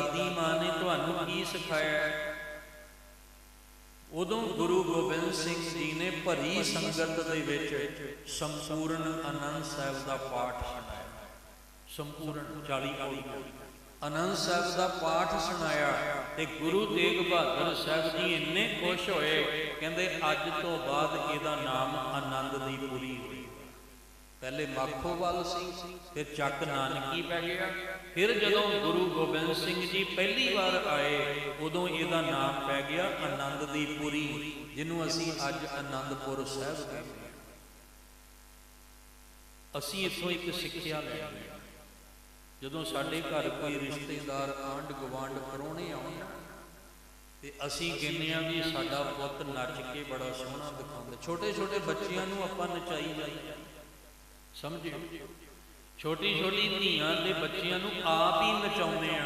ਦਾਦੀ ਮਾਂ ਨੇ ਤੁਹਾਨੂੰ ਕੀ ਸਿਖਾਇਆ? ਉਦੋਂ ਗੁਰੂ ਗੋਬਿੰਦ ਸਿੰਘ ਜੀ ਨੇ ਭਰੀ ਸੰਗਤ ਦੇ ਵਿੱਚ ਸੰਪੂਰਨ ਆਨੰਦ ਸਾਹਿਬ ਦਾ ਪਾਠ ਸੁਣਾਇਆ। ਸੰਪੂਰਨ 40 ਪੌੜੀ ਆਨੰਦ ਸਾਹਿਬ ਦਾ ਪਾਠ ਸੁਣਾਇਆ ਤੇ ਗੁਰੂ ਤੇਗ ਬਹਾਦਰ ਸਾਹਿਬ ਜੀ ਇੰਨੇ ਖੁਸ਼ ਹੋਏ, ਕਹਿੰਦੇ ਅੱਜ ਤੋਂ ਬਾਅਦ ਇਹਦਾ ਨਾਮ ਆਨੰਦ ਦੀ ਪੁਰੀ ਹੋਈ। ਪਹਿਲੇ ਮਾਖੋਵਾਲ ਸੀ ਫਿਰ ਚੱਕ ਨਾਨਕੀ ਪੈ ਗਿਆ। ਫਿਰ ਜਦੋਂ ਗੁਰੂ ਗੋਬਿੰਦ ਸਿੰਘ ਜੀ ਪਹਿਲੀ ਵਾਰ ਆਏ ਉਦੋਂ ਇਹਦਾ ਨਾਮ ਪੈ ਗਿਆ ਆਨੰਦ ਦੀ ਪੁਰੀ ਜਿਹਨੂੰ ਅਸੀਂ ਅੱਜ ਆਨੰਦਪੁਰ ਸਾਹਿਬ ਕਹਿੰਦੇ ਹਾਂ। ਅਸੀਂ ਇੱਥੋਂ ਇੱਕ ਸਿੱਖਿਆ ਹੈ ਜਦੋਂ ਸਾਡੇ ਘਰ ਕੋਈ ਰਿਸ਼ਤੇਦਾਰ ਆਂਢ ਗੁਆਂਢ ਪਰੋਣੇ ਆਉਣ ਤੇ ਅਸੀਂ ਕਹਿੰਦੇ ਆ ਵੀ ਸਾਡਾ ਪੁੱਤ ਨੱਚ ਕੇ ਬੜਾ ਸੋਹਣਾ ਦਿਖਾਉਂਦਾ। ਛੋਟੇ ਛੋਟੇ ਬੱਚਿਆਂ ਨੂੰ ਆਪਾਂ ਨਚਾਈ ਜਾਈਏ ਸਮਝਿਓ। ਛੋਟੀ ਛੋਟੀ ਧੀਆਂ ਦੇ ਬੱਚਿਆਂ ਨੂੰ ਆਪ ਹੀ ਨਚਾਉਂਦੇ ਆ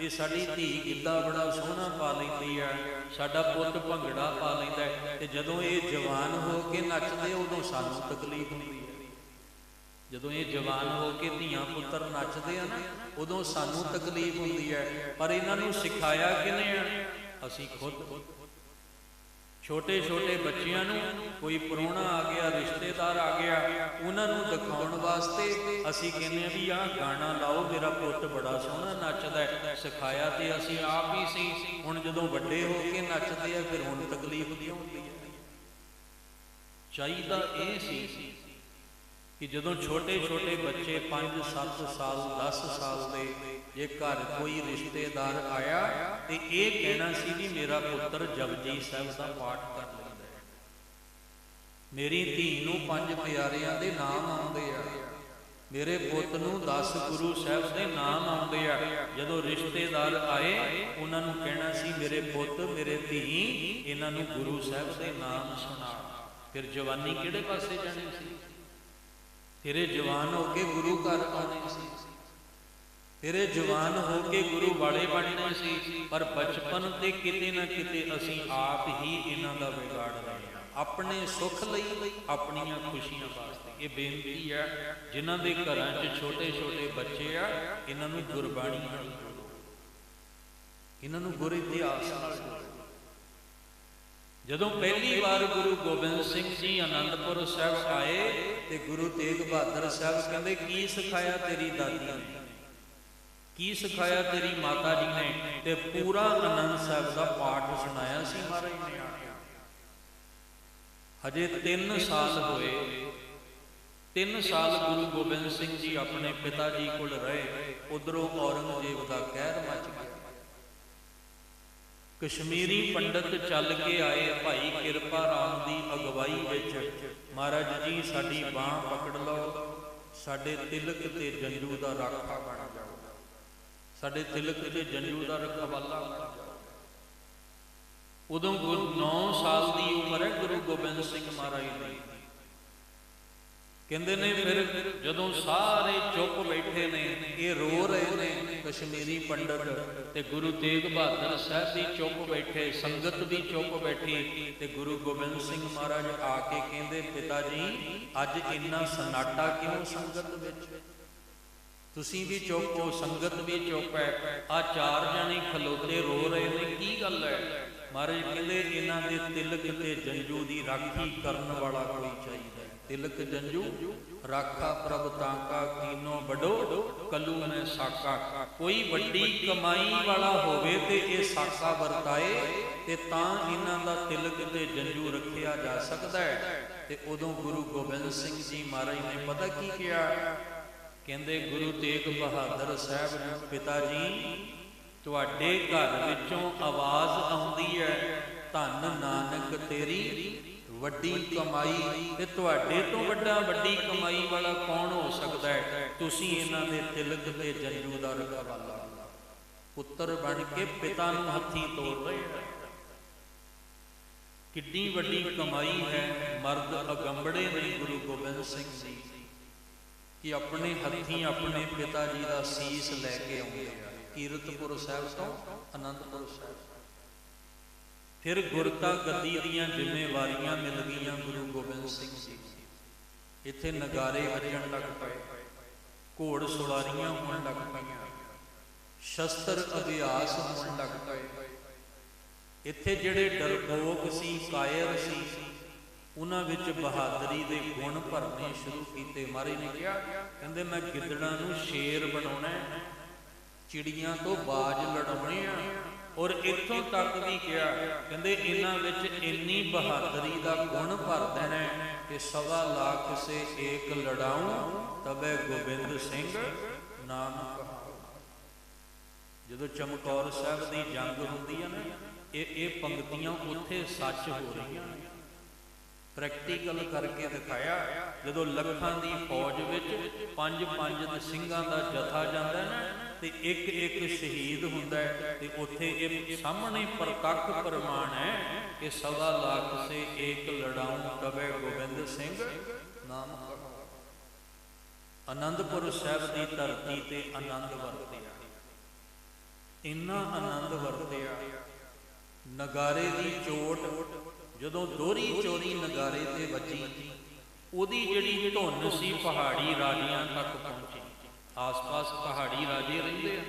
ਇਹ ਸਾਡੀ ਧੀ ਕਿੱਦਾਂ ਬੜਾ ਸੋਹਣਾ ਪਾ ਲੈਂਦੀ ਆ, ਸਾਡਾ ਪੁੱਤ ਭੰਗੜਾ ਪਾ ਲੈਂਦਾ ਤੇ ਜਦੋਂ ਇਹ ਜਵਾਨ ਹੋ ਕੇ ਨੱਚਦੇ, ਉਦੋਂ ਸਾਨੂੰ ਤਕਲੀਫ ਹੁੰਦੀ ਹੈ। ਜਦੋਂ ਇਹ ਜਵਾਨ ਹੋ ਕੇ ਧੀਆਂ ਪੁੱਤਰ ਨੱਚਦੇ ਆ ਨਾ, ਉਦੋਂ ਸਾਨੂੰ ਤਕਲੀਫ ਹੁੰਦੀ ਹੈ। ਪਰ ਇਹਨਾਂ ਨੂੰ ਸਿਖਾਇਆ ਕਿਨੇ ਆ? ਅਸੀਂ ਖੁਦ। ਛੋਟੇ ਛੋਟੇ ਬੱਚਿਆਂ ਨੂੰ ਕੋਈ ਪਰੋਣਾ ਆ ਗਿਆ, ਰਿਸ਼ਤੇਦਾਰ ਆ ਗਿਆ, ਉਹਨਾਂ ਨੂੰ ਦਿਖਾਉਣ ਵਾਸਤੇ ਅਸੀਂ ਕਹਿੰਦੇ ਆ ਵੀ ਆਹ ਗਾਣਾ ਲਾਓ, ਮੇਰਾ ਪੁੱਤ ਬੜਾ ਸੋਹਣਾ ਨੱਚਦਾ ਹੈ, ਸਿਖਾਇਆ ਤੇ ਅਸੀਂ ਆਪ ਹੀ ਸੀ। ਹੁਣ ਜਦੋਂ ਵੱਡੇ ਹੋ ਕੇ ਨੱਚਦੇ ਆ, ਫਿਰ ਹੁਣ ਤਕਲੀਫ ਦੀ ਹੁੰਦੀ ਹੈ। ਚਾਹੀਦਾ ਇਹ ਸੀ ਕਿ ਜਦੋਂ ਛੋਟੇ ਛੋਟੇ ਬੱਚੇ 5 7 ਸਾਲ 10 ਸਾਲ ਦੇ ਜੇ ਘਰ ਕੋਈ ਰਿਸ਼ਤੇਦਾਰ ਆਇਆ, ਤੇ ਇਹ ਕਹਿਣਾ ਸੀ ਵੀ ਮੇਰਾ ਪੁੱਤਰ ਜਪਜੀ ਸਾਹਿਬ ਦਾ ਪਾਠ ਕਰ ਲੈਂਦਾ ਹੈ। ਮੇਰੀ ਧੀ ਨੂੰ ਪੰਜ ਪਿਆਰਿਆਂ ਦੇ ਨਾਮ ਆਉਂਦੇ ਆ। ਮੇਰੇ ਪੁੱਤ ਨੂੰ 10 ਗੁਰੂ ਸਾਹਿਬ ਦੇ ਨਾਮ ਆਉਂਦੇ ਆ। ਜਦੋਂ ਰਿਸ਼ਤੇਦਾਰ ਆਏ, ਉਹਨਾਂ ਨੂੰ ਕਹਿਣਾ ਸੀ, ਮੇਰੇ ਪੁੱਤ, ਮੇਰੇ ਧੀ, ਇਹਨਾਂ ਨੂੰ ਗੁਰੂ ਸਾਹਿਬ ਦੇ ਨਾਮ ਸੁਣਾ। ਫਿਰ ਜਵਾਨੀ ਕਿਹੜੇ ਪਾਸੇ ਜਾਣੀ ਸੀ? ਤੇਰੇ ਜਵਾਨ ਹੋ ਕੇ ਗੁਰੂ ਘਰ ਆਉਣੇ ਸੀ। ਤੇਰੇ ਜਵਾਨ ਹੋ ਕੇ ਗੁਰੂ ਵਾਲੇ ਬਣਨਾ ਸੀ। ਪਰ ਬਚਪਨ ਤੇ ਕਿਤੇ ਨਾ ਕਿਤੇ ਅਸੀਂ ਆਪ ਹੀ ਇਹਨਾਂ ਦਾ ਵਿਗਾੜ ਰਹੇ ਹਾਂ। ਆਪਣੇ ਸੁੱਖ ਲਈ, ਆਪਣੀਆਂ ਖੁਸ਼ੀਆਂ ਵਾਸਤੇ। ਇਹ ਬੇਨਤੀ ਹੈ ਜਿਨ੍ਹਾਂ ਦੇ ਘਰਾਂ 'ਚ ਛੋਟੇ ਛੋਟੇ ਬੱਚੇ ਆ, ਇਹਨਾਂ ਨੂੰ ਗੁਰਬਾਣੀ ਨਾਲ ਜੋੜੋ। ਇਹਨਾਂ ਨੂੰ ਗੁਰ ਇਤਿਹਾਸ ਨਾਲ ਜੋੜੋ। ਜਦੋਂ ਪਹਿਲੀ ਵਾਰ ਗੁਰੂ ਗੋਬਿੰਦ ਸਿੰਘ ਜੀ ਅਨੰਦਪੁਰ ਸਾਹਿਬ ਆਏ ਤੇ ਗੁਰੂ ਤੇਗ ਬਹਾਦਰ ਸਾਹਿਬ ਕਹਿੰਦੇ, ਕੀ ਸਿਖਾਇਆ ਤੇਰੀ ਦਾਦੀ ਨੇ? ਕੀ ਸਿਖਾਇਆ ਤੇਰੀ ਮਾਤਾ ਜੀ ਨੇ ਤੇ ਪੂਰਾ ਆਨੰਦ ਸਾਹਿਬ ਦਾ ਪਾਠ ਸੁਣਾਇਆ ਸੀ ਮਹਾਰਾਜ ਨੇ? ਹਜੇ 3 ਸਾਲ ਹੋਏ। 3 ਸਾਲ ਗੁਰੂ ਗੋਬਿੰਦ ਸਿੰਘ ਜੀ ਆਪਣੇ ਪਿਤਾ ਜੀ ਕੋਲ ਰਹੇ, ਉਧਰੋਂ ਔਰੰਗਜ਼ੇਬ ਦਾ ਕਹਿਰ ਮਚ ਗਿਆ। ਕਸ਼ਮੀਰੀ ਪੰਡਤ ਚੱਲ ਕੇ ਆਏ, ਭਾਈ ਕਿਰਪਾ ਰਾਮ ਦੀ ਅਗਵਾਈ ਵਿੱਚ ਮਹਾਰਾਜ ਜੀ, ਸਾਡੀ ਬਾਹ ਪਕੜ ਲਓ, ਸਾਡੇ ਤਿਲਕ ਤੇ ਜੰਜੂ ਦਾ ਰਾਖਾ ਬਣ ਜਾਓ। ਸਾਡੇ ਤਿਲਕ ਤੇ ਜੰਜੂ ਦਾ ਰਖਵਾਲਾ। ਉਦੋਂ 9 ਸਾਲ ਦੀ ਉਮਰ ਹੈ ਗੁਰੂ ਗੋਬਿੰਦ ਸਿੰਘ ਮਹਾਰਾਜ ਦੀ। ਕਹਿੰਦੇ ਨੇ ਫਿਰ ਜਦੋਂ ਸਾਰੇ ਚੁੱਪ ਬੈਠੇ ਨੇ, ਇਹ ਰੋ ਰਹੇ ਨੇ ਕਸ਼ਮੀਰੀ ਪੰਡਤ ਤੇ ਗੁਰੂ ਤੇਗ ਬਹਾਦਰ ਸਾਹਿਬ ਵੀ ਚੁੱਪ ਬੈਠੇ, ਸੰਗਤ ਵੀ ਚੁੱਪ ਬੈਠੀ ਤੇ ਗੁਰੂ ਗੋਬਿੰਦ ਸਿੰਘ ਮਹਾਰਾਜ ਆ ਕੇ ਕਹਿੰਦੇ, ਪਿਤਾ ਜੀ, ਅੱਜ ਇੰਨਾ ਸਨਾਟਾ ਕਿਉਂ ਸੰਗਤ ਵਿੱਚ? ਤੁਸੀਂ ਵੀ ਚੁੱਪ ਹੋ, ਸੰਗਤ ਵੀ ਚੁੱਪ ਹੈ। ਆ ਚਾਰ ਜਣੇ ਖਲੋਤੇ ਰੋ ਰਹੇ ਨੇ, ਕੀ ਗੱਲ ਹੈ? ਮਹਾਰਾਜ ਕਹਿੰਦੇ ਇਹਨਾਂ ਦੇ ਤਿਲਕ ਤੇ ਜੰਜੂ ਦੀ ਰਾਖੀ ਕਰਨ ਵਾਲਾ ਕੋਈ ਚਾਹੀਦਾ ਤਿਲਕ, ਜੰਜੂ? ਰਾਖਾ ਪ੍ਰਭ ਤਾਂਕਾ ਕੀਨੋ ਬਡੋ ਕਲੂ ਨੇ ਸਾਕਾ। ਕੋਈ ਵੱਡੀ ਕਮਾਈ ਵਾਲਾ ਹੋਵੇ ਤੇ ਇਹ ਸਾਕਾ ਵਰਤਾਏ, ਤੇ ਤਾਂ ਇਹਨਾਂ ਦਾ ਤਿਲਕ ਤੇ ਜੰਜੂ ਰੱਖਿਆ ਜਾ ਸਕਦਾ ਹੈ। ਤੇ ਉਦੋਂ ਗੁਰੂ ਗੋਬਿੰਦ ਸਿੰਘ ਜੀ ਮਹਾਰਾਜ ਨੇ ਪਤਾ ਕੀ ਕਿਹਾ? ਕਹਿੰਦੇ ਗੁਰੂ ਤੇਗ ਬਹਾਦਰ ਸਾਹਿਬ ਨੇ ਪਿਤਾ ਜੀ ਤੁਹਾਡੇ ਘਰ ਵਿੱਚੋਂ ਆਵਾਜ਼ ਆਉਂਦੀ ਹੈ, ਧੰਨ ਨਾਨਕ ਤੇਰੀ ਵੱਡੀ ਕਮਾਈ। ਤੇ ਤੁਹਾਡੇ ਤੋਂ ਵੱਡਾ ਵੱਡੀ ਕਮਾਈ ਵਾਲਾ ਕੌਣ ਹੋ ਸਕਦਾ ਹੈ? ਤੁਸੀਂ ਇਹਨਾਂ ਦੇ ਤਿਲਕ ਤੇ ਜੰਜੂ ਦਾ ਰਖਵਾਲਾ। ਪੁੱਤਰ ਬਣ ਕੇ ਪਿਤਾ ਨੂੰ ਹੱਥੀ ਤੋੜ ਰਹੇ ਹੋ ਵੱਡੀ ਕਮਾਈ ਹੈ, ਮਰਦ ਅਗੰਬੜੇ ਨੇ ਗੁਰੂ ਗੋਬਿੰਦ ਸਿੰਘ ਜੀ। ਕਿ ਆਪਣੇ ਹੱਥੀਂ ਆਪਣੇ ਪਿਤਾ ਜੀ ਦਾ ਸੀਸ ਲੈ ਕੇ ਆਉਂਦੇ ਆ, ਕੀਰਤਪੁਰ ਸਾਹਿਬ ਤੋਂ ਅਨੰਦਪੁਰ ਸਾਹਿਬ। ਫਿਰ ਗੁਰਤਾ ਗੱਦੀ ਦੀਆਂ ਜ਼ਿੰਮੇਵਾਰੀਆਂ ਮਿਲ ਗਈਆਂ ਗੁਰੂ ਗੋਬਿੰਦ ਸਿੰਘ ਜੀ। ਇੱਥੇ ਨਗਾਰੇ ਵੱਜਣ ਲੱਗ ਪਏ, ਘੋੜ ਸਵਾਰੀਆਂ ਹੋਣ ਲੱਗ ਪਈਆਂ, ਸ਼ਸਤਰ ਅਭਿਆਸ ਹੋਣ ਲੱਗ ਪਏ। ਇੱਥੇ ਜਿਹੜੇ ਡਰਪੋਕ ਸੀ, ਕਾਇਰ ਸੀ ਉਹਨਾਂ ਵਿੱਚ ਬਹਾਦਰੀ ਦੇ ਗੁਣ ਭਰਨੇ ਸ਼ੁਰੂ ਕੀਤੇ। ਮਹਾਰਾਜ ਨੇ ਕਿਹਾ, ਕਹਿੰਦੇ, ਮੈਂ ਗਿੱਦੜਾਂ ਨੂੰ ਸ਼ੇਰ ਬਣਾਉਣਾ ਚਿੜੀਆਂ ਤੋਂ ਬਾਜ ਲੜਾਉਣੇ ਆ। ਔਰ ਇੱਥੋਂ ਤੱਕ ਵੀ ਕਿਹਾ, ਕਹਿੰਦੇ, ਇਹਨਾਂ ਵਿੱਚ ਇੰਨੀ ਬਹਾਦਰੀ ਦਾ ਗੁਣ ਭਰ ਦੇਣਾ ਕਿ ਸਵਾ ਲੱਖ ਸੇ ਏਕ ਲੜਾਉਂ, ਤਬੇ ਗੋਬਿੰਦ ਸਿੰਘ ਨਾਮ ਕਹਾਊ ਜਦੋਂ ਚਮਕੌਰ ਸਾਹਿਬ ਦੀ ਜੰਗ ਹੁੰਦੀ ਹੈ ਨਾ, ਇਹ ਇਹ ਪੰਕਤੀਆਂ ਉੱਥੇ ਸੱਚ ਹੋ ਰਹੀਆਂ ਨੇ। ਪ੍ਰੈਕਟੀਕਲ ਕਰਕੇ ਦਿਖਾਇਆ, ਜਦੋਂ ਲੱਖਾਂ ਦੀ ਫੌਜ ਵਿੱਚ ਪੰਜ ਪੰਜ ਸਿੰਘਾਂ ਦਾ ਜਥਾ ਜਾਂਦਾ ਹੈ ਨਾ, ਤੇ ਇੱਕ ਇੱਕ ਸ਼ਹੀਦ ਹੁੰਦਾ ਹੈ, ਤੇ ਉੱਥੇ ਇਹ ਸਾਹਮਣੇ ਪ੍ਰਤੱਖ ਪ੍ਰਮਾਣ ਹੈ ਕਿ ਸਵਾ ਲੱਖ ਸੇ ਏਕ ਲੜਾਉਂ ਤਬੇ ਗੋਬਿੰਦ ਸਿੰਘ ਨਾਮ ਕਹੋ ਆਨੰਦਪੁਰ ਸਾਹਿਬ ਦੀ ਧਰਤੀ ਤੇ ਆਨੰਦ ਵਰਤਿਆ। ਇੰਨਾ ਆਨੰਦ ਵਰਤਿਆ, ਨਗਾਰੇ ਦੀ ਚੋਟ ਜਦੋਂ ਦੋਹਰੀ ਚੋਰੀ ਨਗਾਰੇ ਤੇ ਵੱਜੀ, ਉਹਦੀ ਜਿਹੜੀ ਧੁਨ ਸੀ ਪਹਾੜੀ ਰਾਜਿਆਂ ਤੱਕ ਪਹੁੰਚੀ। ਆਸ-ਪਾਸ ਪਹਾੜੀ ਰਾਜੇ ਰਹਿੰਦੇ ਆ।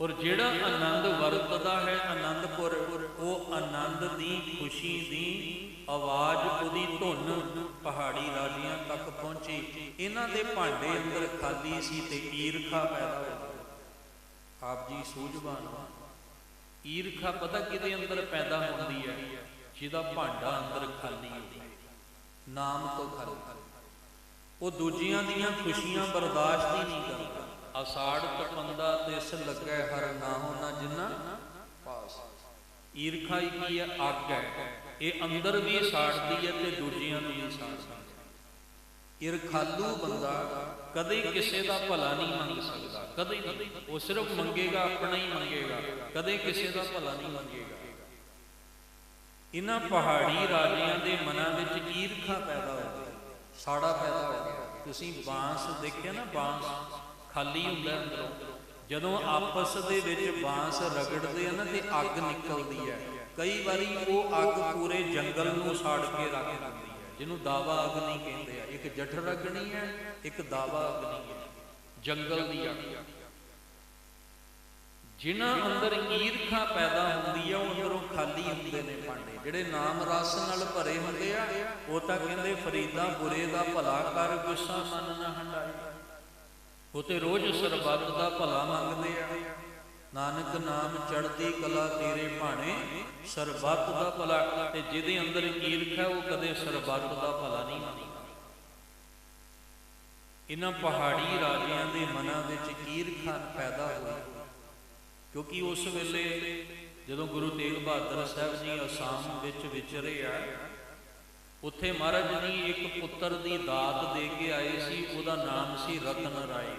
ਔਰ ਜਿਹੜਾ ਆਨੰਦ ਵਰਤਦਾ ਹੈ ਆਨੰਦਪੁਰ, ਉਹ ਆਨੰਦ ਦੀ, ਖੁਸ਼ੀ ਦੀ ਆਵਾਜ਼ ਉਹਦੀ ਧੁਨ ਪਹਾੜੀ ਰਾਜਿਆਂ ਤੱਕ ਪਹੁੰਚੀ। ਇਹਨਾਂ ਦੇ ਭਾਂਡੇ ਅੰਦਰ ਖਾਲੀ ਸੀ ਤੇ ਈਰਖਾ ਪੈਦਾ ਹੋ ਆਪ ਜੀ ਸੂਝਵਾਨ ਈਰਖਾ ਪਤਾ ਕਿਹਦੇ ਅੰਦਰ ਪੈਦਾ ਹੁੰਦੀ ਹੈ? ਜਿਹਦਾ ਭਾਂਡਾ ਅੰਦਰ ਖਾਲੀ ਹੋਵੇ ਨਾਮ ਤੋਂ ਖਾਲੀ। ਉਹ ਦੂਜਿਆਂ ਦੀਆਂ ਖੁਸ਼ੀਆਂ ਬਰਦਾਸ਼ਤ ਹੀ ਨਹੀਂ ਕਰਦਾ। ਆਸਾੜ ਤਪੰਦਾ ਤਿਸ ਲੱਗੈ ਹਰ ਨਾਮ ਨਾ ਜਿੰਨਾ ਪਾਸ। ਈਰਖਾ ਹੀ ਕੀ ਹੈ, ਅੱਗ ਹੈ। ਇਹ ਅੰਦਰ ਵੀ ਸਾੜਦੀ ਹੈ ਤੇ ਦੂਜਿਆਂ ਨੂੰ ਵੀ ਸਾੜਦੀ ਹੈ। ਇਰਖਾਲੂ ਬੰਦਾ ਕਦੇ ਕਿਸੇ ਦਾ ਭਲਾ ਨਹੀਂ ਮੰਗ ਸਕਦਾ। ਕਦੇ ਨਹੀਂ। ਉਹ ਸਿਰਫ ਮੰਗੇਗਾ, ਆਪਣਾ ਹੀ ਮੰਗੇਗਾ। ਕਦੇ ਕਿਸੇ ਦਾ ਭਲਾ ਨਹੀਂ ਮੰਗੇਗਾ। ਇਹਨਾਂ ਪਹਾੜੀ ਰਾਜਿਆਂ ਦੇ ਮਨਾਂ ਵਿੱਚ ਈਰਖਾ ਪੈਦਾ ਹੋ ਗਈ ਸਾੜਾ ਪੈਦਾ ਹੋ ਗਿਆ। ਤੁਸੀਂ ਬਾਂਸ ਦੇਖਿਆ ਨਾ, ਬਾਂਸ ਖਾਲੀ ਹੁੰਦਾ ਅੰਦਰੋਂ। ਜਦੋਂ ਆਪਸ ਦੇ ਵਿੱਚ ਬਾਂਸ ਰਗੜਦੇ ਆ ਨਾ ਤੇ ਅੱਗ ਨਿਕਲਦੀ ਹੈ। ਕਈ ਵਾਰੀ ਉਹ ਅੱਗ ਪੂਰੇ ਜੰਗਲ ਨੂੰ ਸਾੜ ਕੇ ਰੱਖ ਦਿੰਦੀ ਜਿਹਨੂੰ ਦਾਵਾ ਅਗਨੀ ਕਹਿੰਦੇ ਆ। ਇੱਕ ਜਠਰ ਅਗਨੀ ਹੈ, ਇੱਕ ਦਾਵਾ ਅਗਨੀ ਹੈ। ਜੰਗਲ ਦੀ ਅੱਗ ਜਿਨ੍ਹਾਂ ਅੰਦਰ ਈਰਖਾ ਪੈਦਾ ਹੁੰਦੀ ਆ, ਉਹ ਅੰਦਰੋਂ ਖਾਲੀ ਹੁੰਦੇ ਨੇ ਭਾਂਡੇ। ਜਿਹੜੇ ਨਾਮ ਰਸ ਨਾਲ ਭਰੇ ਹੁੰਦੇ ਆ, ਉਹ ਤਾਂ ਕਹਿੰਦੇ ਫਰੀਦਾ ਬੁਰੇ ਦਾ ਭਲਾ ਕਰ ਗੁੱਸਾ ਮਨ ਨਾ ਹੰਡਾਈ ਉਹ ਤੇ ਰੋਜ਼ ਸਰਬੱਤ ਦਾ ਭਲਾ ਮੰਗਦੇ ਆ। ਨਾਨਕ ਨਾਮ ਚੜਦੀ ਕਲਾ ਤੇਰੇ ਭਾਣੇ, ਸਰਬੱਤ ਦਾ ਭਲਾ। ਤੇ ਜਿਹਦੇ ਅੰਦਰ ਈਰਖਾ ਉਹ ਕਦੇ ਸਰਬੱਤ ਦਾ ਭਲਾ ਨਹੀਂ ਮੰਗਦਾ ਇਹਨਾਂ ਪਹਾੜੀ ਰਾਜਿਆਂ ਦੇ ਮਨਾਂ ਵਿੱਚ ਈਰਖਾ ਪੈਦਾ ਹੋਈ। ਕਿਉਂਕਿ ਉਸ ਵੇਲੇ ਜਦੋਂ ਗੁਰੂ ਤੇਗ ਬਹਾਦਰ ਸਾਹਿਬ ਜੀ ਅਸਾਮ ਵਿੱਚ ਵਿਚਰੇ ਆ, ਉੱਥੇ ਮਹਾਰਾਜ ਜੀ ਇੱਕ ਪੁੱਤਰ ਦੀ ਦਾਤ ਦੇ ਕੇ ਆਏ ਸੀ, ਉਹਦਾ ਨਾਮ ਸੀ ਰਤਨ ਰਾਏ।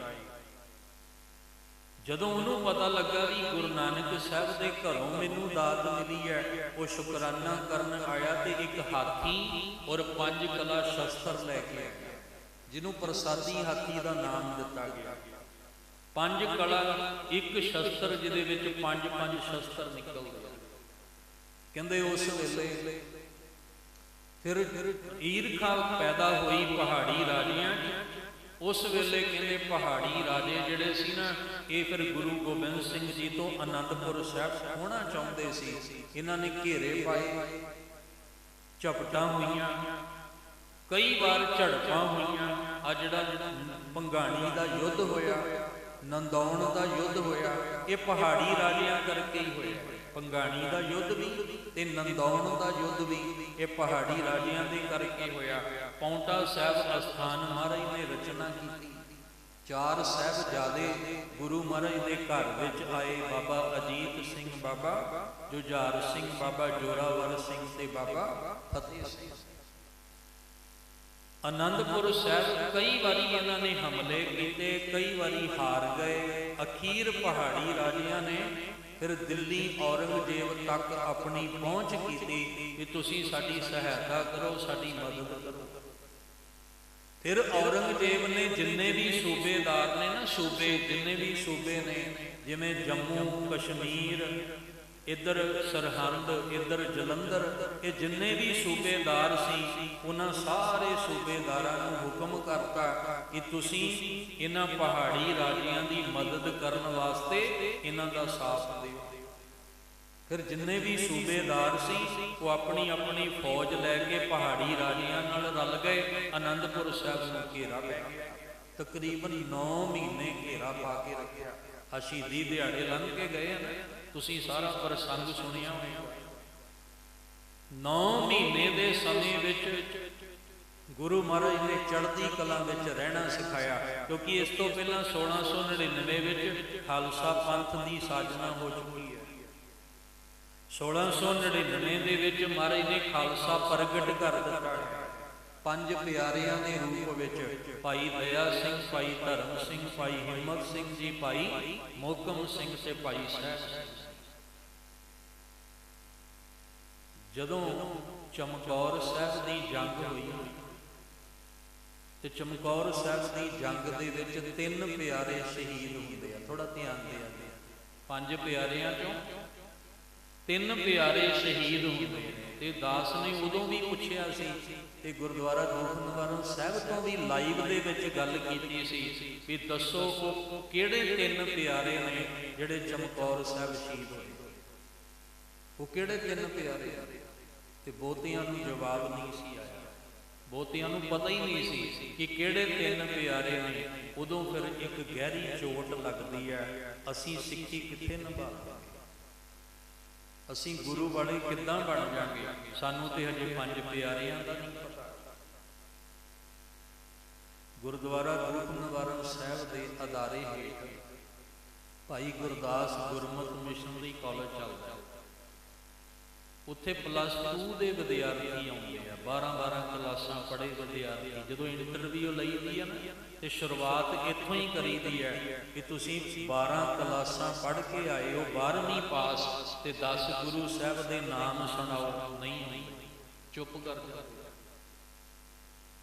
ਜਦੋਂ ਉਹਨੂੰ ਪਤਾ ਲੱਗਾ ਵੀ ਗੁਰੂ ਨਾਨਕ ਸਾਹਿਬ ਦੇ ਘਰੋਂ ਮੈਨੂੰ ਦਾਤ ਮਿਲੀ ਹੈ, ਉਹ ਸ਼ੁਕਰਾਨਾ ਕਰਨ ਆਇਆ ਤੇ ਇੱਕ ਹਾਥੀ ਔਰ ਪੰਜ ਕਲਾ ਸ਼ਸਤਰ ਲੈ ਕੇ ਆਇਆ ਜਿਹਨੂੰ ਪ੍ਰਸਾਦੀ ਹਾਥੀ ਦਾ ਨਾਮ ਦਿੱਤਾ ਗਿਆ। ਪੰਜ ਕਲਾ, ਇੱਕ ਸ਼ਸਤਰ ਜਿਹਦੇ ਵਿੱਚ ਪੰਜ ਪੰਜ ਸ਼ਸਤਰ ਨਿਕਲਦੇ ਕਹਿੰਦੇ ਉਸ ਵੇਲੇ ਫਿਰ ਈਰਖਾ ਪੈਦਾ ਹੋਈ ਪਹਾੜੀ ਰਾਜਿਆਂ ਉਸ ਵੇਲੇ ਕਹਿੰਦੇ ਪਹਾੜੀ ਰਾਜੇ ਜਿਹੜੇ ਸੀ ਨਾ, ਇਹ ਫਿਰ ਗੁਰੂ ਗੋਬਿੰਦ ਸਿੰਘ ਜੀ ਤੋਂ ਅਨੰਦਪੁਰ ਸਾਹਿਬ ਹੋਣਾ ਚਾਹੁੰਦੇ ਸੀ। ਇਹਨਾਂ ਨੇ ਘੇਰੇ ਪਾਏ, ਝਪਟਾਂ ਹੋਈਆਂ, ਕਈ ਵਾਰ ਝੜਪਾਂ ਹੋਈਆਂ। ਆ ਜਿਹੜਾ ਪੰਗਾਣੀ ਦਾ ਯੁੱਧ ਹੋਇਆ, ਨੰਦੌਣ ਦਾ ਯੁੱਧ ਹੋਇਆ, ਇਹ ਪਹਾੜੀ ਰਾਜਿਆਂ ਕਰਕੇ ਹੀ ਹੋਇਆ। ਪੰਗਾਣੀ ਦਾ ਯੁੱਧ ਵੀ ਤੇ ਨੰਦੌਣ ਦਾ ਯੁੱਧ ਵੀ। ਇਹ ਪਹਾੜੀ ਰਾਜਿਆਂ ਦੇ ਕਰਕੇ ਹੋਇਆ। ਪੌਂਟਾ ਸਾਹਿਬ ਅਸਥਾਨ ਮਹਾਰਾਜ ਨੇ ਰਚਨਾ ਕੀਤੀ। ਚਾਰ ਸਾਹਿਬਜ਼ਾਦੇ ਗੁਰੂ ਮਹਾਰਾਜ ਦੇ ਘਰ ਵਿੱਚ ਆਏ ਬਾਬਾ ਅਜੀਤ ਸਿੰਘ ਬਾਬਾ, ਜੁਝਾਰ ਸਿੰਘ ਬਾਬਾ, ਜੋਰਾਵਰ ਸਿੰਘ ਤੇ ਬਾਬਾ ਫਤਿਹ ਸਿੰਘ। ਆਨੰਦਪੁਰ ਸਾਹਿਬ ਕਈ ਵਾਰੀ ਇਹਨਾਂ ਨੇ ਹਮਲੇ ਕੀਤੇ, ਕਈ ਵਾਰੀ ਹਾਰ ਗਏ। ਅਖੀਰ ਪਹਾੜੀ ਰਾਜਿਆਂ ਨੇ ਫਿਰ ਦਿੱਲੀ ਔਰੰਗਜ਼ੇਬ ਤੱਕ ਆਪਣੀ ਪਹੁੰਚ ਕੀਤੀ ਕਿ ਤੁਸੀਂ ਸਾਡੀ ਸਹਾਇਤਾ ਕਰੋ, ਸਾਡੀ ਮਦਦ ਕਰੋ। ਫਿਰ ਔਰੰਗਜ਼ੇਬ ਨੇ ਜਿੰਨੇ ਵੀ ਸੂਬੇਦਾਰ ਨੇ ਨਾ, ਸੂਬੇ ਜਿੰਨੇ ਵੀ ਸੂਬੇ ਨੇ, ਜਿਵੇਂ ਜੰਮੂ, ਕਸ਼ਮੀਰ ਇੱਧਰ ਸਰਹੰਦ, ਇੱਧਰ ਜਲੰਧਰ, ਇਹ ਜਿੰਨੇ ਵੀ ਸੂਬੇਦਾਰ ਸੀ, ਉਹਨਾਂ ਸਾਰੇ ਸੂਬੇਦਾਰਾਂ ਨੂੰ ਹੁਕਮ ਕਰਤਾ ਕਿ ਤੁਸੀਂ ਇਹਨਾਂ ਪਹਾੜੀ ਰਾਜਿਆਂ ਦੀ ਮਦਦ ਕਰਨ ਵਾਸਤੇ ਇਹਨਾਂ ਦਾ ਸਾਥ ਦਿਓ। ਫਿਰ ਜਿੰਨੇ ਵੀ ਸੂਬੇਦਾਰ ਸੀ, ਉਹ ਆਪਣੀ ਆਪਣੀ ਫੌਜ ਲੈ ਕੇ ਪਹਾੜੀ ਰਾਜਿਆਂ ਨਾਲ ਰਲ ਗਏ ਆਨੰਦਪੁਰ ਸਾਹਿਬ ਨੂੰ ਘੇਰਾ ਪੈ ਗਿਆ। ਤਕਰੀਬਨ 9 ਮਹੀਨੇ ਘੇਰਾ ਪਾ ਕੇ ਰੱਖਿਆ। ਅਸ਼ੀਦੀ ਦਿਹਾੜੇ ਲੰਘ ਕੇ ਗਏ ਹਨ ਤੁਸੀਂ ਸਾਰਾ ਪ੍ਰਸੰਗ ਸੁਣਿਆ ਹੋਵੇਗਾ 9 ਮਹੀਨੇ ਦੇ ਸਮੇਂ ਵਿੱਚ ਗੁਰੂ ਮਹਾਰਾਜ ਨੇ ਚੜ੍ਹਦੀ ਕਲਾ ਵਿੱਚ ਰਹਿਣਾ ਸਿਖਾਇਆ, ਕਿਉਂਕਿ ਇਸ ਤੋਂ ਪਹਿਲਾਂ 1699 ਵਿੱਚ ਖਾਲਸਾ ਪੰਥ ਦੀ ਸਾਜਨਾ ਹੋ ਚੁੱਕੀ ਹੈ। 1699 ਦੇ ਵਿੱਚ ਮਹਾਰਾਜ ਨੇ ਖਾਲਸਾ ਪ੍ਰਗਟ ਕਰ ਦਿੱਤਾ। ਪੰਜ ਪਿਆਰਿਆਂ ਦੇ ਰੂਪ ਵਿੱਚ ਭਾਈ ਦਇਆ ਸਿੰਘ, ਭਾਈ ਧਰਮ ਸਿੰਘ, ਭਾਈ ਹਿੰਮਤ ਸਿੰਘ ਜੀ, ਭਾਈ ਮੋਕਮ ਸਿੰਘ ਤੇ ਭਾਈ ਸਾਹਿਬ ਜਦੋਂ ਚਮਕੌਰ ਸਾਹਿਬ ਦੀ ਜੰਗ ਹੋਈ, ਤੇ ਚਮਕੌਰ ਸਾਹਿਬ ਦੀ ਜੰਗ ਦੇ ਵਿੱਚ ਤਿੰਨ ਪਿਆਰੇ ਸ਼ਹੀਦ ਹੁੰਦੇ ਆ। ਥੋੜਾ ਧਿਆਨ ਦਿਆ ਪੰਜ ਪਿਆਰਿਆਂ ਚੋਂ ਤਿੰਨ ਪਿਆਰੇ ਸ਼ਹੀਦ ਹੁੰਦੇ ਨੇ। ਤੇ ਦਾਸ ਨੇ ਉਦੋਂ ਵੀ ਪੁੱਛਿਆ ਸੀ ਤੇ ਗੁਰਦੁਆਰਾ ਦੂਖ ਨਿਵਾਰਨ ਸਾਹਿਬ ਤੋਂ ਵੀ ਲਾਈਵ ਦੇ ਵਿੱਚ ਗੱਲ ਕੀਤੀ ਸੀ ਵੀ ਦੱਸੋ ਕਿਹੜੇ ਤਿੰਨ ਪਿਆਰੇ ਨੇ ਜਿਹੜੇ ਚਮਕੌਰ ਸਾਹਿਬ ਸ਼ਹੀਦ ਹੋਏ? ਉਹ ਕਿਹੜੇ ਤਿੰਨ ਪਿਆਰੇ ਤੇ ਬਹੁਤਿਆਂ ਨੂੰ ਜਵਾਬ ਨਹੀਂ ਸੀ ਆਇਆ। ਬਹੁਤਿਆਂ ਨੂੰ ਪਤਾ ਹੀ ਨਹੀਂ ਸੀ ਕਿ ਕਿਹੜੇ ਤਿੰਨ ਪਿਆਰੇ ਨੇ। ਉਦੋਂ ਫਿਰ ਇੱਕ ਗਹਿਰੀ ਚੋਟ ਲੱਗਦੀ ਹੈ। ਅਸੀਂ ਸਿੱਖੀ ਕਿੱਥੇ ਨਿਭਾਵਾਂਗੇ ਅਸੀਂ ਗੁਰੂ ਵਾਲੇ ਕਿੱਦਾਂ ਬਣ ਜਾਾਂਗੇ? ਸਾਨੂੰ ਤੇ ਹਜੇ ਪੰਜ ਪਿਆਰਿਆਂ ਦਾ ਨਹੀਂ ਪਤਾ। ਗੁਰਦੁਆਰਾ ਰੂਪ ਨਿਵਾਰਨ ਸਾਹਿਬ ਦੇ ਅਦਾਰੇ ਹੇਠ ਭਾਈ ਗੁਰਦਾਸ ਗੁਰਮਤ ਮਿਸ਼ਨਰੀ ਕਾਲਜ ਚੱਲਦਾ। ਉੱਥੇ ਪਲੱਸ 2 ਦੇ ਵਿਦਿਆਰਥੀ ਆਉਂਦੇ ਆ 12 12 ਕਲਾਸਾਂ ਪੜ੍ਹੇ ਵਿਦਿਆਰਥੀ। ਜਦੋਂ ਇੰਟਰਵਿਊ ਲਈਦੀ ਆ ਨਾ, ਤੇ ਸ਼ੁਰੂਆਤ ਇੱਥੋਂ ਹੀ ਕਰੀਦੀ ਹੈ ਕਿ ਤੁਸੀਂ 12 ਕਲਾਸਾਂ ਪੜ੍ਹ ਕੇ ਆਏ ਹੋ 12ਵੀਂ ਪਾਸ, ਤੇ 10 ਗੁਰੂ ਸਾਹਿਬ ਦੇ ਨਾਮ ਸੁਣਾਓ। ਨਹੀਂ ਨਹੀਂ ਚੁੱਪ ਕਰ ਜਾ।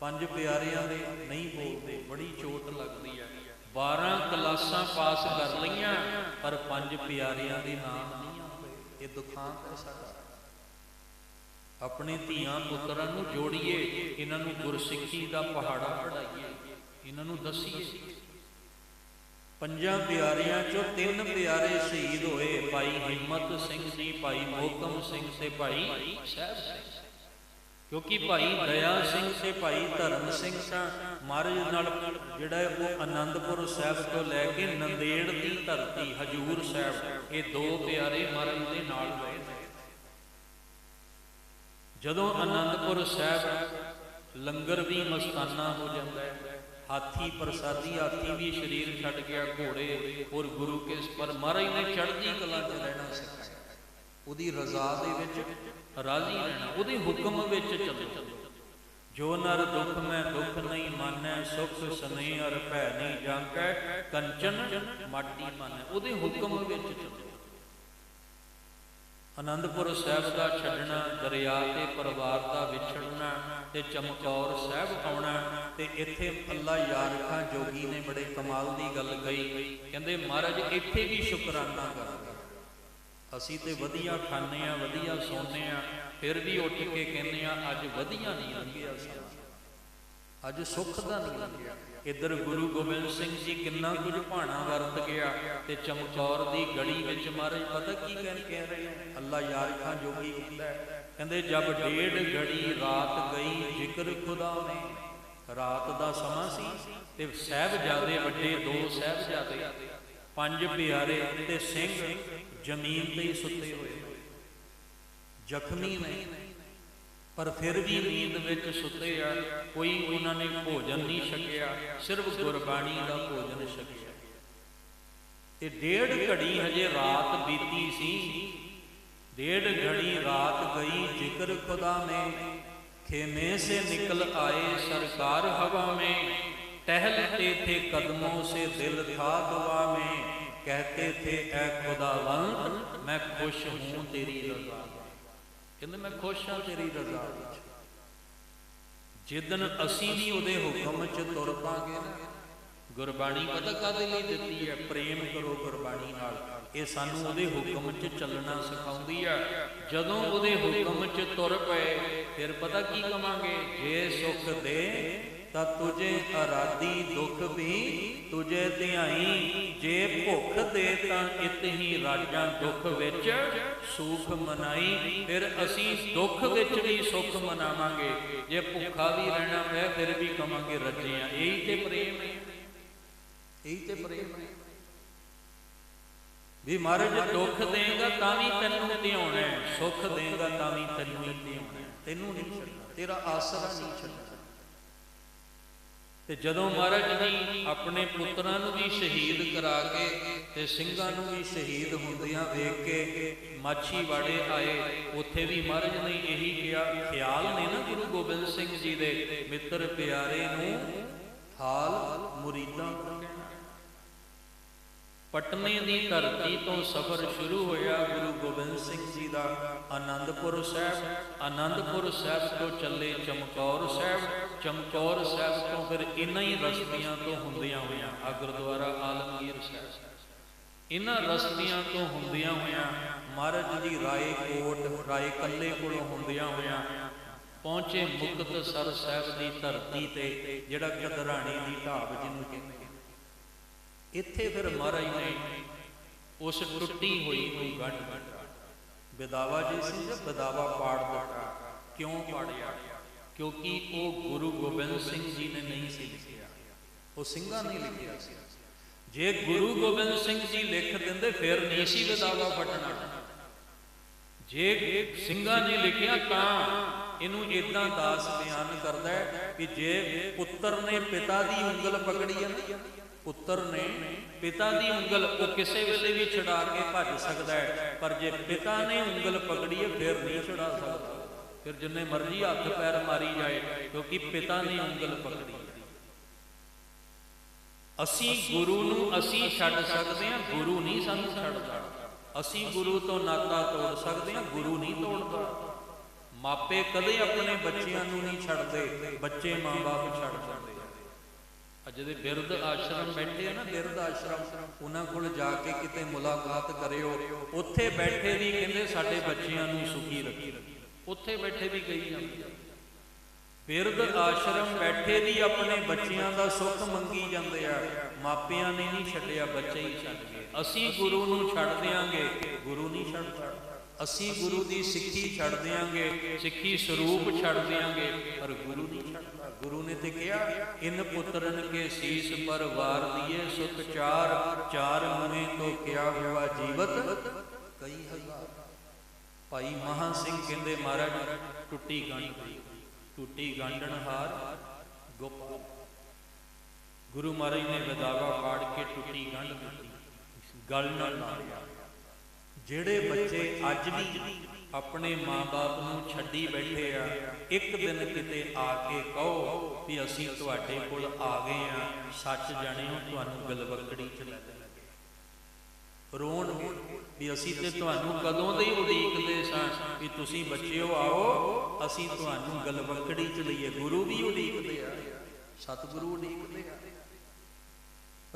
ਪੰਜ ਪਿਆਰਿਆਂ ਦੇ ਨਹੀਂ ਬੋਲਦੇ, ਬੜੀ ਚੋਟ ਲੱਗਦੀ ਹੈ 12 ਕਲਾਸਾਂ ਪਾਸ ਕਰ ਲਈਆਂ, ਪਰ ਪੰਜ ਪਿਆਰਿਆਂ ਦੇ ਨਾਮ ਨਹੀਂ ਆਉਂਦੇ। ਇਹ ਦੁਖਾਂਤ ਹੈ ਸਾਡਾ। ਆਪਣੇ ਧੀਆਂ ਪੁੱਤਰਾਂ ਨੂੰ ਜੋੜੀਏ, ਇਹਨਾਂ ਨੂੰ ਗੁਰਸਿੱਖੀ ਦਾ ਪਹਾੜਾ ਪੜਾਈਏ ਇਹਨਾਂ ਨੂੰ ਦਸੀਏ। ਪੰਜਾਂ ਪਿਆਰਿਆਂ ਚੋਂ ਤਿੰਨ ਪਿਆਰੇ ਸ਼ਹੀਦ ਹੋਏ, ਭਾਈ ਹਿੰਮਤ ਸਿੰਘ ਜੀ, ਭਾਈ ਮੋਕਮ ਸਿੰਘ ਤੇ ਭਾਈ ਸਾਹਿਬ ਸਿੰਘ। ਕਿਉਂਕਿ ਭਾਈ ਦਇਆ ਸਿੰਘ ਤੇ ਭਾਈ ਧਰਮ ਸਿੰਘ ਤਾਂ ਮਹਾਰਾਜ ਨਾਲ ਜਿਹੜਾ ਉਹ ਆਨੰਦਪੁਰ ਸਾਹਿਬ ਤੋਂ ਲੈ ਕੇ ਨੰਦੇੜ ਦੀ ਧਰਤੀ ਹਜੂਰ ਸਾਹਿਬ, ਇਹ ਦੋ ਪਿਆਰੇ ਮਹਾਰਾਜ ਦੇ ਨਾਲ ਹੋਏ ਜਦੋਂ ਆਨੰਦਪੁਰ ਸਾਹਿਬ ਲੰਗਰ ਵੀ ਮਸਤਾਨਾ ਹੋ ਜਾਂਦਾ ਹੈ, ਹਾਥੀ ਪ੍ਰਸਾਦੀ, ਹਾਥੀ ਵੀ ਸਰੀਰ ਛੱਡ ਗਿਆ ਘੋੜੇ ਔਰ ਗੁਰੂ ਕੇ ਪਰ ਮਹਾਰਾਜ ਨੇ ਚੜ੍ਹਦੀ ਕਲਾ 'ਚ ਰਹਿਣਾ ਸਿਖਾਇਆ ਉਹਦੀ ਰਜ਼ਾ ਦੇ ਵਿੱਚ ਰਾਜ਼ੀ ਰਹਿਣਾ, ਉਹਦੇ ਹੁਕਮ ਵਿੱਚ ਚੱਲੋ ਜੋ ਨਰ ਦੁੱਖ ਮੈਂ ਦੁੱਖ ਨਹੀਂ ਮਾਨੈ, ਸੁਖ ਸਨੇ ਅਰ ਭੈ ਨਹੀਂ ਜਾਂਕੈ ਕੰਚਨ ਮਾਟੀ ਮਾਨੈ, ਉਹਦੇ ਹੁਕਮ ਵਿੱਚ ਚੱਲੋ ਅਨੰਦਪੁਰ ਸਾਹਿਬ ਦਾ ਛੱਡਣਾ, ਦਰਿਆ ਤੇ ਪਰਿਵਾਰ ਦਾ ਵਿਛੜਨਾ ਤੇ ਚਮਕੌਰ ਸਾਹਿਬ ਆਉਣਾ ਤੇ ਇੱਥੇ ਅੱਲਾ ਯਾਰ ਖਾਂ ਜੋਗੀ ਨੇ ਬੜੇ ਕਮਾਲ ਦੀ ਗੱਲ ਕਹੀ। ਕਹਿੰਦੇ, ਮਹਾਰਾਜ, ਇੱਥੇ ਵੀ ਸ਼ੁਕਰਾਨਾ ਕਰਦੇ ਅਸੀਂ ਤੇ ਵਧੀਆ ਖਾਂਦੇ ਆ ਵਧੀਆ ਸੌਂਦੇ ਆ ਫਿਰ ਵੀ ਉੱਠ ਕੇ ਕਹਿੰਦੇ ਆ ਅੱਜ ਵਧੀਆ ਨਹੀਂ ਲੰਘਿਆ ਸਮਾਂ ਅੱਜ ਸੁੱਖ ਦਾ ਨਹੀਂ ਲੰਘਿਆ ਇੱਧਰ ਗੁਰੂ ਗੋਬਿੰਦ ਸਿੰਘ ਜੀ ਕਿੰਨਾ ਕੁਝ ਭਾਣਾ ਵਰਤ ਗਿਆ ਤੇ ਚਮਕੌਰ ਦੀ ਗੜੀ ਵਿੱਚ ਮਹਾਰਾਜ ਪਤਾ ਕੀ ਕਹਿ ਕਹਿ ਰਹੇ ਆ ਅੱਲਾ ਯਾਰ ਖਾਂ ਜੋਗੀ ਕਹਿੰਦਾ ਕਹਿੰਦੇ, ਜਬ ਡੇਢ ਘੜੀ ਰਾਤ ਗਈ, ਜ਼ਿਕਰ ਖੁਦਾ ਨੇ। ਰਾਤ ਦਾ ਸਮਾਂ ਸੀ ਤੇ ਸਹਿਬਜ਼ਾਦੇ ਵੱਡੇ, ਦੋ ਸਹਿਬਜ਼ਾਦੇ, ਪੰਜ ਪਿਆਰੇ ਤੇ ਸਿੰਘ ਜ਼ਮੀਨ ਤੇ ਹੀ ਸੁੱਤੇ ਹੋਏ। ਜ਼ਖਮੀ ਨੇ। ਪਰ ਫਿਰ ਵੀ ਨੀਂਦ ਵਿੱਚ ਸੁੱਤੇ ਆ ਕੋਈ ਉਹਨਾਂ ਨੇ ਭੋਜਨ ਨਹੀਂ ਛਕਿਆ ਸਿਰਫ ਗੁਰਬਾਣੀ ਦਾ ਭੋਜਨ ਛਕਿਆ ਤੇ ਡੇਢ ਘੜੀ ਹਜੇ ਰਾਤ ਬੀਤੀ ਸੀ ਡੇਢ ਘੜੀ ਰਾਤ ਗਈ ਜ਼ਿਕਰ ਖੁਦਾ ਨੇ खेमे से निकल आए सरकार हवा में टहलते थे कदमों से दिल था दुआ में कहते थे ऐ खुदावंत मैं खुश हूं तेरी रजा ਕਹਿੰਦੇ, ਮੈਂ ਖੁਸ਼ ਹਾਂ ਤੇਰੀ ਰਜ਼ਾ ਵਿੱਚ। ਜਿੱਦਨ ਅਸੀਂ ਵੀ ਉਹਦੇ ਹੁਕਮ 'ਚ ਤੁਰ ਪਾਂਗੇ ਨਾ, ਗੁਰਬਾਣੀ ਪਤਾ ਕਾਦੇ ਲਈ ਦਿੱਤੀ ਹੈ? ਪ੍ਰੇਮ ਕਰੋ ਗੁਰਬਾਣੀ ਨਾਲ। ਇਹ ਸਾਨੂੰ ਉਹਦੇ ਹੁਕਮ 'ਚ ਚੱਲਣਾ ਸਿਖਾਉਂਦੀ ਆ। ਜਦੋਂ ਉਹਦੇ ਹੁਕਮ 'ਚ ਤੁਰ ਪਏ, ਫਿਰ ਪਤਾ ਕੀ ਕਵਾਂਗੇ? ਜੇ ਸੁਖ ਦੇ ਤਾਂ ਤੁਝੇ ਅਰਾਦੀ ਦੁੱਖ ਵੀ ਤੁਝੇ ਧਿਆਈ। ਜੇ ਭੁੱਖ ਦੇ ਤਾਂ ਇਤ ਹੀ ਰਾਜਾਂ ਦੁੱਖ ਵਿੱਚ ਸੁਖ ਮਨਾਈ। ਫਿਰ ਅਸੀਂ ਦੁੱਖ ਵਿੱਚ ਵੀ ਸੁਖ ਮਨਾਵਾਂਗੇ। ਜੇ ਭੁੱਖਾ ਵੀ ਰਹਿਣਾ ਪਿਆ ਫਿਰ ਵੀ ਕਵਾਂਗੇ ਰੱਜਿਆਂ। ਇਹੀ ਤੇ ਪ੍ਰੇਮ ਹੈ। ਇਹੀ ਤੇ ਪ੍ਰੇਮ ਹੈ। ਵੀ ਮਹਾਰਾਜ ਦੁੱਖ ਦੇਗਾ ਤਾਂ ਵੀ ਤੈਨੂੰ ਧਿਆਉਣਾ ਹੈ। ਸੁੱਖ ਦੇਗਾ ਤਾਂ ਵੀ ਤੈਨੂੰ ਹੀ ਧਿਆਉਣਾ ਤੈਨੂੰ ਨਹੀਂ ਛੱਡਣਾ। ਤੇਰਾ ਆਸਰਾ ਨਹੀਂ ਛੱਡਣਾ। ਤੇ ਜਦੋਂ ਮਹਾਰਾਜ ਜੀ ਆਪਣੇ ਪੁੱਤਰਾਂ ਨੂੰ ਵੀ ਸ਼ਹੀਦ ਕਰਾ ਕੇ ਤੇ ਸਿੰਘਾਂ ਨੂੰ ਵੀ ਸ਼ਹੀਦ ਹੁੰਦਿਆਂ ਵੇਖ ਕੇ ਮਾਛੀ ਆਏ, ਉੱਥੇ ਵੀ ਮਹਾਰਾਜ ਨੇ ਇਹੀ ਕਿਹਾ, ਖਿਆਲ ਨੇ ਨਾ ਗੁਰੂ ਗੋਬਿੰਦ ਸਿੰਘ ਜੀ ਦੇ, ਮਿੱਤਰ ਪਿਆਰੇ ਨੂੰ ਹਾਲ ਮੁਰੀਦਾਂ ਕਹਿਣਾ। ਪਟਨੇ ਦੀ ਧਰਤੀ ਤੋਂ ਸਫ਼ਰ ਸ਼ੁਰੂ ਹੋਇਆ ਗੁਰੂ ਗੋਬਿੰਦ ਸਿੰਘ ਜੀ ਦਾ, ਆਨੰਦਪੁਰ ਸਾਹਿਬ ਆਨੰਦਪੁਰ ਸਾਹਿਬ ਤੋਂ ਚੱਲੇ ਚਮਕੌਰ ਸਾਹਿਬ। ਚਮਕੌਰ ਸਾਹਿਬ ਤੋਂ ਫਿਰ ਇਨਾਂ ਹੀ ਰਸਤੀਆਂ ਤੋਂ ਹੁੰਦਿਆਂ ਹੋਇਆਂ ਆ ਗੁਰਦੁਆਰਾ ਆਲਮਗੀਰ ਸਾਹਿਬ। ਇਨਾਂ ਰਸਤੀਆਂ ਤੋਂ ਹੁੰਦਿਆਂ ਹੋਇਆਂ ਮਹਾਰਾਜ ਜੀ ਰਾਏ ਕੋਟ ਰਾਏ ਕੱਲੇ ਕੋਲੋਂ ਹੁੰਦਿਆਂ ਹੋਇਆਂ ਪਹੁੰਚੇ ਮੁਕਤਸਰ ਸਾਹਿਬ ਦੀ ਧਰਤੀ ਤੇ, ਜਿਹੜਾ ਕਦਰਾਣੀ ਦੀ ਢਾਬ ਜਿਹਨੂੰ ਕਹਿੰਦੇ ਇੱਥੇ ਫਿਰ ਮਹਾਰਾਜ ਨੇ ਉਸ ਟੁੱਟੀ ਹੋਈ ਨੂੰ ਗੱਡ ਬਦਾਵਾ ਜੀ ਸੀ ਜਦ ਬਦਾਵਾ ਪਾੜ ਦਿੱਤਾ? ਕਿਉਂ ਪਾੜਿਆ? ਕਿਉਂਕਿ ਉਹ ਗੁਰੂ ਗੋਬਿੰਦ ਸਿੰਘ ਜੀ ਨੇ ਨਹੀਂ ਸੀ ਲਿਖਿਆ। ਉਹ ਸਿੰਘਾਂ ਨੇ ਲਿਖਿਆ ਸੀ। ਜੇ ਗੁਰੂ ਗੋਬਿੰਦ ਸਿੰਘ ਜੀ ਲਿਖ ਦਿੰਦੇ, ਫਿਰ ਨਹੀਂ ਸੀ ਬਦਾਵਾ ਫਟਣਾ ਜੇ ਸਿੰਘਾਂ ਨੇ ਲਿਖਿਆ ਤਾਂ ਇਹਨੂੰ ਇਦਾਂ ਦਾਸ ਬਿਆਨ ਕਰਦਾ ਹੈ ਕਿ ਜੇ ਪੁੱਤਰ ਨੇ ਪਿਤਾ ਦੀ ਉਂਗਲ ਪਕੜੀ ਹੈ ਪੁੱਤਰ ਨੇ ਪਿਤਾ ਦੀ ਉਂਗਲ ਉਹ ਕਿਸੇ ਵੇਲੇ ਵੀ ਛੁਡਾ ਕੇ ਭੱਜ ਸਕਦਾ ਹੈ, ਪਰ ਜੇ ਪਿਤਾ ਨੇ ਉਂਗਲ ਪਕੜੀ ਹੈ, ਫਿਰ ਨਹੀਂ ਛੁਡਾ ਸਕਦਾ। ਫਿਰ ਜਿੰਨੇ ਮਰਜ਼ੀ ਹੱਥ ਪੈਰ ਮਾਰੀ ਜਾਏ, ਕਿਉਂਕਿ ਪਿਤਾ ਨੇ ਉਂਗਲ ਪਕੜੀ। ਅਸੀਂ ਗੁਰੂ ਨੂੰ ਅਸੀਂ ਛੱਡ ਸਕਦੇ ਹਾਂ, ਗੁਰੂ ਨਹੀਂ ਸਾਨੂੰ ਛੱਡਦਾ। ਅਸੀਂ ਗੁਰੂ ਤੋਂ ਨਾਤਾ ਤੋੜ ਸਕਦੇ ਹਾਂ, ਗੁਰੂ ਨਹੀਂ ਤੋੜਦਾ। ਮਾਪੇ ਕਦੇ ਆਪਣੇ ਬੱਚਿਆਂ ਨੂੰ ਨਹੀਂ ਛੱਡਦੇ, ਬੱਚੇ ਮਾਂ-ਬਾਪ ਛੱਡ ਜਾਂਦੇ ਅੱਜ ਦੇ ਬਿਰਧ ਆਸ਼ਰਮ ਬੈਠੇ ਆ ਨਾ, ਬਿਰਧ ਆਸ਼ਰਮ, ਉਹਨਾਂ ਕੋਲ ਜਾ ਕੇ ਕਿਤੇ ਮੁਲਾਕਾਤ ਕਰਿਓ। ਉੱਥੇ ਬੈਠੇ ਵੀ ਕਹਿੰਦੇ ਸਾਡੇ ਬੱਚਿਆਂ ਨੂੰ ਸੁਖੀ ਰੱਖੀ ਉੱਥੇ ਬੈਠੇ ਵੀ ਕਹੀ ਆ। ਬਿਰਧ ਆਸ਼ਰਮ ਬੈਠੇ ਵੀ ਆਪਣੇ ਬੱਚਿਆਂ ਦਾ ਸੁੱਖ ਮੰਗੀ ਜਾਂਦੇ ਆ। ਮਾਪਿਆਂ ਨੇ ਨਹੀਂ ਛੱਡਿਆ, ਬੱਚੇ ਹੀ ਛੱਡ ਗਏ। ਅਸੀਂ ਗੁਰੂ ਨੂੰ ਛੱਡ ਦਿਆਂਗੇ, ਗੁਰੂ ਨਹੀਂ ਛੱਡਦਾ ਅਸੀਂ ਗੁਰੂ ਦੀ ਸਿੱਖੀ ਛੱਡ ਦਿਆਂਗੇ, ਸਿੱਖੀ ਸਰੂਪ ਛੱਡ ਦਿਆਂਗੇ, ਪਰ ਗੁਰੂ ਨਹੀਂ ਛੱਡਦਾ ਗੁਰੂ ਨੇ ਤੇ ਕਿਹਾ, ਇਨ ਪੁੱਤਰਨ ਕੇ ਸੀਸ ਪਰ ਵਾਰ ਦੀਏ ਸੁਤ ਚਾਰ ਚਾਰ ਮਨੇ ਤੋਂ ਕਿਆ ਹੋਆ ਜੀਵਤ? ਕਈ ਹਜ਼ਾਰ ਭਾਈ ਮਹਾ ਸਿੰਘ ਕਹਿੰਦੇ ਮਹਾਰਾਜ, ਟੁੱਟੀ ਗੰਢ ਟੁੱਟੀ ਗਾਂਡਣ ਹਾਰ ਗੋਪਾਲ ਗੁਰੂ ਮਹਾਰਾਜ ਨੇ ਬਦਾਵਾ ਪਾੜ ਕੇ ਟੁੱਟੀ ਗੰਢ ਦਿੱਤੀ, ਗਲ ਨਾਲ ਮਾਰਿਆ ਜਿਹੜੇ ਬੱਚੇ ਅੱਜ ਵੀ ਆਪਣੇ ਮਾਂ-ਬਾਪ ਨੂੰ ਛੱਡੀ ਬੈਠੇ ਆ, ਇੱਕ ਦਿਨ ਕਿਤੇ ਆ ਕੇ ਕਹੋ ਵੀ ਅਸੀਂ ਤੁਹਾਡੇ ਕੋਲ ਆ ਗਏ ਆ, ਸੱਚ ਜਾਣਿਓ, ਤੁਹਾਨੂੰ ਗਲਵਕੜੀ ਚ ਲੈ ਜਾਵਾਂਗੇ ਵੀ ਅਸੀਂ ਤੇ ਤੁਹਾਨੂੰ ਕਦੋਂ ਦੇ ਹੀ ਉਡੀਕਦੇ ਸਾਂ ਵੀ ਤੁਸੀਂ ਬੱਚਿਓ ਆਓ, ਅਸੀਂ ਤੁਹਾਨੂੰ ਗਲਵਕੜੀ ਚ ਲਈਏ। ਗੁਰੂ ਵੀ ਉਡੀਕਦੇ ਆ, ਸਤਿਗੁਰੂ ਉਡੀਕਦੇ ਆ।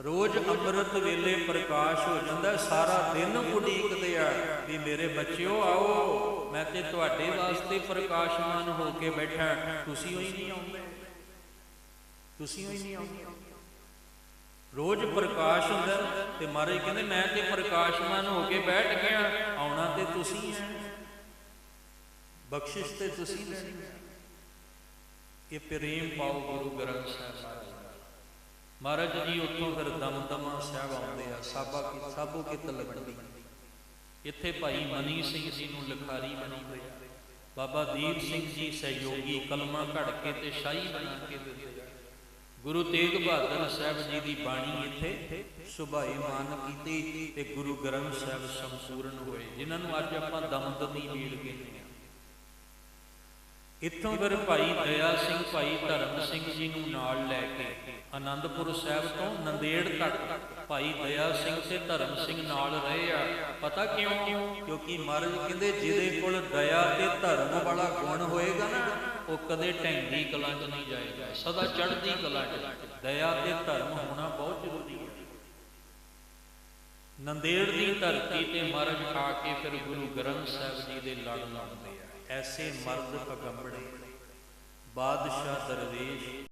ਰੋਜ਼ ਅੰਮ੍ਰਿਤ ਵੇਲੇ ਪ੍ਰਕਾਸ਼ ਹੋ ਜਾਂਦਾ, ਸਾਰਾ ਦਿਨ ਉਡੀਕਦੇ ਆ ਵੀ ਮੇਰੇ ਬੱਚਿਓ ਆਓ, ਮੈਂ ਤੇ ਤੁਹਾਡੇ ਵਾਸਤੇ ਪ੍ਰਕਾਸ਼ਮਾਨ ਹੋ ਕੇ ਬੈਠਾ। ਤੁਸੀਂ ਹੋਈ ਨਹੀਂ ਆਉਂਦੇ। ਤੁਸੀਂ ਹੋਈ ਨਹੀਂ ਆਉਂਦੇ। ਰੋਜ਼ ਪ੍ਰਕਾਸ਼ ਹੁੰਦਾ ਤੇ ਮਹਾਰਾਜ ਕਹਿੰਦੇ, ਮੈਂ ਤੇ ਪ੍ਰਕਾਸ਼ਮਾਨ ਹੋ ਕੇ ਬੈਠ ਗਿਆ, ਆਉਣਾ ਤੇ ਤੁਸੀਂ ਹੈ। ਬਖਸ਼ਿਸ਼ ਤੇ ਤੁਸੀਂ ਲੈਣੀ ਇਹ ਪ੍ਰੇਮ ਪਾਓ ਗੁਰੂ ਗ੍ਰੰਥ ਸਾਹਿਬ ਮਹਾਰਾਜ ਜੀ, ਉੱਥੋਂ ਫਿਰ ਦਮਦਮਾ ਸਾਹਿਬ ਆਉਂਦੇ ਆ, ਸਾਬਾ ਕੀ, ਸਾਬੋ ਕੀ ਤਲਵੰਡੀ ਇੱਥੇ ਭਾਈ ਮਨੀ ਸਿੰਘ ਜੀ ਨੂੰ ਲਿਖਾਰੀ ਬਣੀ ਹੋਈ ਬਾਬਾ ਦੀਪ ਸਿੰਘ ਜੀ ਸਹਿਯੋਗੀ, ਕਲਮਾ ਘੜ ਕੇ ਤੇ ਸ਼ਾਹੀ ਬਣਾ ਕੇ ਦਿੰਦੇ ਗੁਰੂ ਤੇਗ ਬਹਾਦਰ ਸਾਹਿਬ ਜੀ ਦੀ ਬਾਣੀ ਇੱਥੇ ਸੁਭਾਈ ਕੀਤੀ ਤੇ ਗੁਰੂ ਗ੍ਰੰਥ ਸਾਹਿਬ ਸੰਪੂਰਨ ਹੋਏ, ਜਿਨ੍ਹਾਂ ਨੂੰ ਅੱਜ ਆਪਾਂ ਦਮਦਮੀ ਮੀਲ ਕਹਿੰਦੇ ਆ ਇੱਥੋਂ ਫਿਰ ਭਾਈ ਦਇਆ ਸਿੰਘ, ਭਾਈ ਧਰਮ ਸਿੰਘ ਜੀ ਨੂੰ ਨਾਲ ਲੈ ਕੇ ਆਨੰਦਪੁਰ ਸਾਹਿਬ ਤੋਂ ਨੰਦੇੜ ਤੱਕ ਭਾਈ ਦਇਆ ਸਿੰਘ ਤੇ ਧਰਮ ਸਿੰਘ ਨਾਲ ਰਹੇ ਆ। ਪਤਾ ਕਿਉਂ? ਕਿਉਂਕਿ ਮਹਾਰਾਜ ਕਹਿੰਦੇ ਜਿਹਦੇ ਕੋਲ ਦਇਆ ਤੇ ਧਰਮ ਵਾਲਾ ਗੁਣ ਹੋਏਗਾ ਨਾ ਉਹ ਕਦੇ ਢੈਂਗੀ ਕਲਾਂ 'ਚ ਨਹੀਂ ਜਾਏਗਾ, ਸਦਾ ਚੜ੍ਹਦੀ ਕਲਾਂ 'ਚ। ਦਇਆ ਤੇ ਧਰਮ ਹੋਣਾ ਬਹੁਤ ਜ਼ਰੂਰੀ ਹੈ। ਨੰਦੇੜ ਦੀ ਧਰਤੀ ਤੇ ਮਰਜ਼ ਖਾ ਕੇ ਫਿਰ ਗੁਰੂ ਗ੍ਰੰਥ ਸਾਹਿਬ ਜੀ ਦੇ ਲੜ ਲੜਦੇ ਆ। ਐਸੇ ਮਰਦ ਪਗੰਬੜੇ ਬਾਦਸ਼ਾਹ ਦਰਵੇਸ਼।